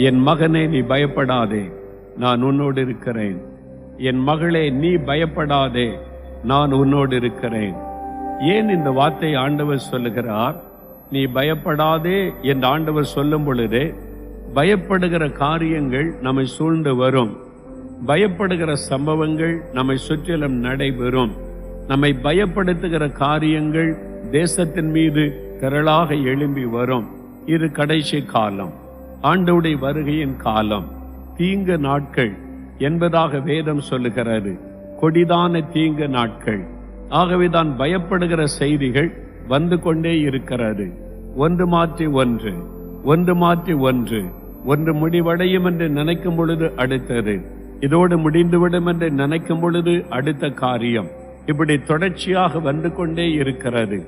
என் மகனே நீ பயப்படாதே. நான் உன்னோடு இருக்கிறேன். என் மகளே நீ பயப்படாதே. நான் உன்னோடு இருக்கிறேன். ஏன் இந்த வார்த்தை ஆண்டவர் சொல்லுகிறார்? நீ பயப்படாதே என்று ஆண்டவர் சொல்லும் பொழுது பயப்படுகிற காரியங்கள் நம்மை சூழ்ந்து வரும். பயப்படுகிற சம்பவங்கள் நம்மை சுற்றிலும் நடைபெறும். நம்மை பயப்படுத்துகிற காரியங்கள் தேசத்தின் மீது திரளாக எழும்பி வரும். இது கடைசி காலம். ஆண்டவுடைய வருகையின் காலம் தீங்கு நாட்கள் என்பதாக வேதம் சொல்லுகிறது. கொடிதான தீங்கு நாட்கள். ஆகவே தான் பயப்படுகிற செய்திகள் வந்து கொண்டே இருக்கிறது. ஒன்று மாற்றி ஒன்று ஒன்று மாற்றி ஒன்று ஒன்று முடிவடையும் என்று நினைக்கும் பொழுது அடுத்தது இதோடு முடிந்துவிடும் என்று நினைக்கும் பொழுது அடுத்த காரியம். இப்படி தொடர்ச்சியாக வந்து கொண்டே இருக்கிறது.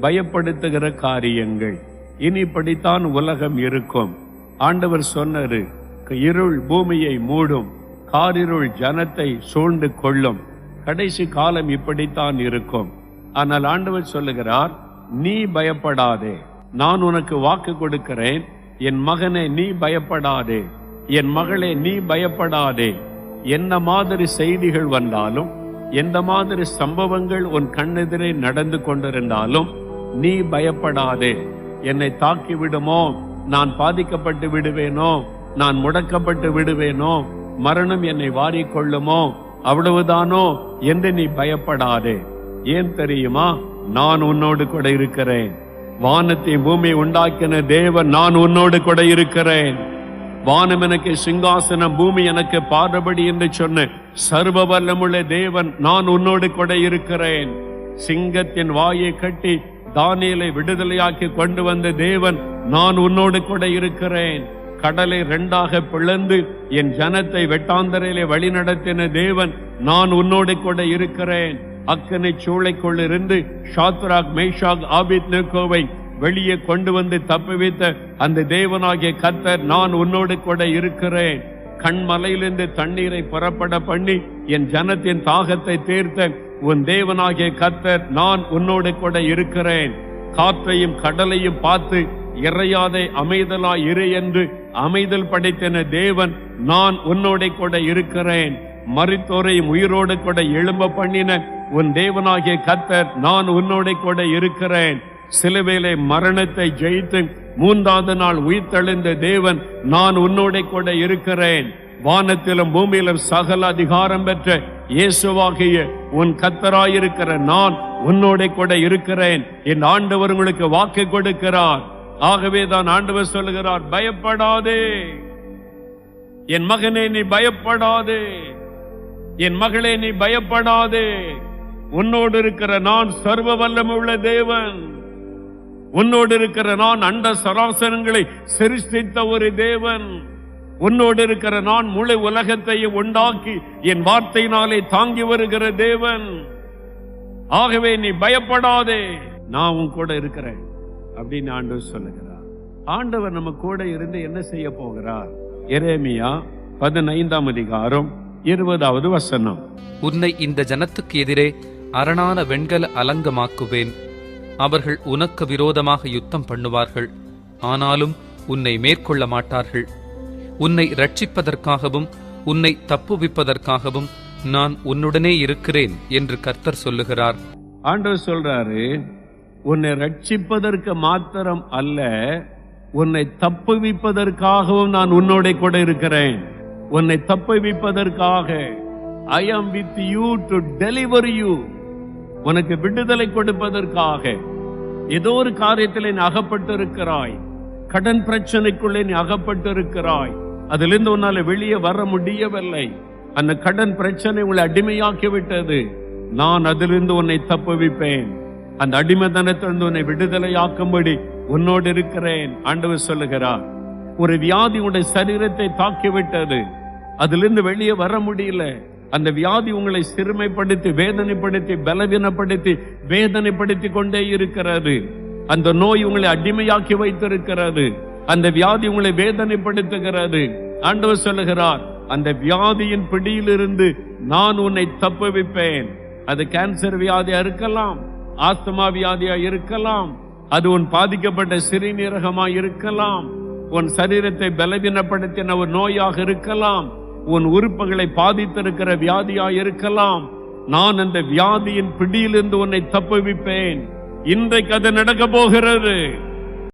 பயப்படுத்துகிற காரியங்கள். இனி இப்படித்தான் உலகம் இருக்கும். ஆண்டவர் சொன்னாரு இருள் பூமியை மூடும் காரிருள் ஜனத்தை சூழ்ந்து கொள்ளும். கடைசி காலம் இப்படித்தான் இருக்கும். ஆனால் ஆண்டவர் சொல்லுகிறார் நீ பயப்படாதே. நான் உனக்கு வாக்கு கொடுக்கிறேன். என் மகனே நீ பயப்படாதே. என் மகளே நீ பயப்படாதே. என்ன மாதிரி செய்திகள் வந்தாலும் எந்த மாதிரி சம்பவங்கள் உன் கண்ணெதிரே நடந்து கொண்டிருந்தாலும் நீ பயப்படாதே. என்னை தாக்கிவிடுமோ? நான் பாதிக்கப்பட்டு விடுவேனோ? நான் முடக்கப்பட்டு விடுவேனோ? மரணம் என்னை வாரிக்கொள்ளுமோ அவ்வளவுதானோ? என்று நீ பயப்படாதே. ஏன் தெரியுமா? நான் உன்னோடு கூட இருக்கிறேன். வானத்தை பூமி உண்டாக்கின தேவன் நான் உன்னோடு கூட இருக்கிறேன். வானம் எனக்கு சிங்காசனம் பூமி எனக்கு பாதபடி என்று சொன்ன சர்வ வல்லமுள்ள தேவன் நான் உன்னோடு கூட இருக்கிறேன். சிங்கத்தின் வாயை கட்டி தானியலை விடுதலையாக்கி கொண்டு வந்த தேவன் நான் உன்னோடு கூட இருக்கிறேன். கடலை ரெண்டாக பிளந்து என் ஜனத்தை வெட்டாந்தரையிலே வழிநடத்தின தேவன் நான் உன்னோடு கூட இருக்கிறேன். அக்கனை சூளைக்குள் இருந்து ஷாத்ராக் மேஷாக் ஆபித் நெக்கோவை வெளியே கொண்டு வந்து தப்புவித்த அந்த தேவனாகிய கத்தர் நான் உன்னோடு கூட இருக்கிறேன். கண்மலையிலிருந்து தண்ணீரை புறப்பட பண்ணி என் ஜனத்தின் தாகத்தை தீர்த்த உன் தேவனாகிய கர்த்தர் நான் உன்னோடு கூட இருக்கிறேன். காற்றையும் கடலையும் பார்த்து இறையாதே அமைதலாய் இரு என்று அமைதல் படைத்தன தேவன் நான் உன்னோட கூட இருக்கிறேன். மறித்தோரையும் உயிரோடு கூட எழும்ப பண்ணின உன் தேவனாகிய கத்தர் நான் உன்னோட கூட இருக்கிறேன். சிலுவையிலே மரணத்தை ஜெயித்து மூன்றாவது நாள் உயிர்த்தெழுந்த தேவன் நான் உன்னோட கூட இருக்கிறேன். வானத்திலும் பூமியிலும் சகல அதிகாரம் பெற்ற இயேசுவாகிய உன் கத்தராயிருக்கிற நான் உன்னோட கூட இருக்கிறேன். என் ஆண்டவர் உங்களுக்கு வாக்கு கொடுக்கிறார். ஆகவே தான் ஆண்டவர் சொல்லுகிறார் பயப்படாதே. என் மகனே நீ பயப்படாதே. என் மகளே நீ பயப்படாதே. உன்னோடு இருக்கிற நான் சர்வ வல்லமுள்ள தேவன். உன்னோடு இருக்கிற நான் அண்ட சராசரங்களை சிருஷ்டித்த ஒரு தேவன். உன்னோடு இருக்கிற நான் முழு உலகத்தையும் உண்டாக்கி என் வார்த்தையினாலே தாங்கி வருகிற தேவன். ஆகவே நீ பயப்படாதே நான் உன் கூட இருக்கிறேன் அப்படின்னு ஆண்டவர் சொல்லுகிறார். ஆண்டவர் நம்ம கூட இருந்து என்ன செய்ய போகிறார்? எரேமியா பதினைந்தாம் அதிகாரம் இருபதாவது வசனம். உன்னை இந்த ஜனத்துக்கு எதிரே அரணான வெண்கல அலங்கமாக்குவேன். அவர்கள் உனக்கு விரோதமாக யுத்தம் பண்ணுவார்கள். ஆனாலும் உன்னை மேற்கொள்ள மாட்டார்கள். உன்னை ரட்சிப்பதற்காகவும் உன்னை தப்புவிப்பதற்காகவும் நான் உன்னுடனே இருக்கிறேன் என்று கர்த்தர் சொல்லுகிறார். ஆண்டவர் சொல்றாரு உன்னை ரட்சிப்பதற்கு மாத்திரம் அல்ல உன்னை தப்புவிப்பதற்காகவும் நான் உன்னோட கூட இருக்கிறேன். உன்னை தப்புவிப்பதற்காக I am with you to deliver you உனக்கு விடுதலை கொடுப்பதற்காக. ஏதோ ஒரு காரியத்தில் நீ அகப்பட்டு இருக்கிறாய் கடன் பிரச்சனைக்குள்ளே நீ அகப்பட்டு இருக்கிறாய் அதிலிருந்து உன்னால வெளியே வர முடியவில்லை. அந்த கடன் பிரச்சனை உங்களை அடிமையாக்கி விட்டது நான் அதிலிருந்து உன்னை தப்புவிப்பேன். அந்த அடிமைத்தனத்திலிருந்து உன்னை விடுதலையாக்கும்படி உன்னோடு இருக்கிறேன். ஆண்டவர் சொல்லுகிறார் ஒரு வியாதி உன்னுடைய சரீரத்தை தாக்கிவிட்டது. அதிலிருந்து வெளியே வர முடியல. அந்த வியாதி உங்களை சிறுமைப்படுத்தி வேதனைப்படுத்தி பலவீனப்படுத்தி வேதனைப்படுத்தி கொண்டே இருக்கிறது. அந்த நோய் உங்களை அடிமையாக்கி வைத்திருக்கிறது. அந்த வியாதி உங்களை வேதனைப்படுத்துகிறது. ஆண்டவர் சொல்லுகிறார் அந்த வியாதியின் பிடியிலிருந்து நான் உன்னை தப்புவிப்பேன். அது கேன்சர் வியாதியா இருக்கலாம் ஆஸ்துமா வியாதியா இருக்கலாம் அது உன் பாதிக்கப்பட்ட சிறுநீரகமா இருக்கலாம் உன் சரீரத்தை பலவீனப்படுத்தின ஒரு நோயாக இருக்கலாம் உன் உறுப்புகளை பாதித்திருக்கிற வியாதியாக இருக்கலாம். நான் அந்த வியாதியின் பிடியிலிருந்து உன்னை தப்புவிப்பேன். இன்றைக்கு அது நடக்க போகிறது.